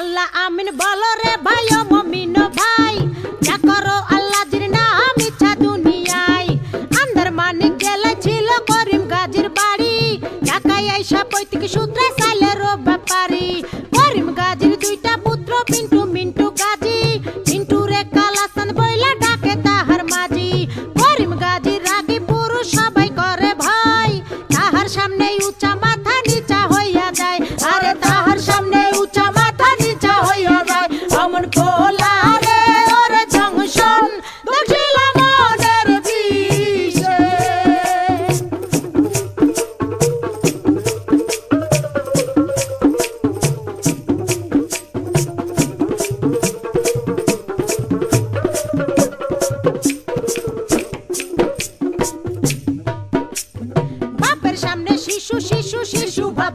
আল্লাহ আমিন বলো রে ভাই, ও মমিন ভাই। যা করো আল্লাহ জির নাম ইচ্ছা দুনিয়ায়। আন্দার মানে ছিল করিম গাজির বাড়ি। ঢাকায় আইসা পৈতৃক সূত্রে সাইলেরও ব্যাপারি। করিম গাজির দুইটা পুত্র পিন্টু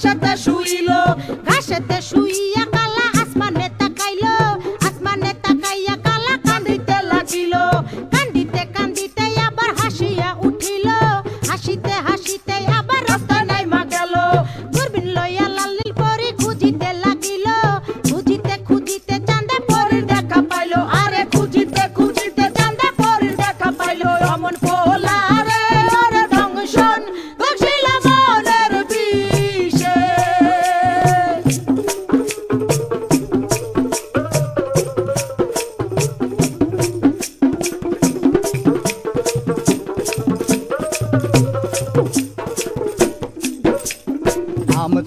caixa da Ju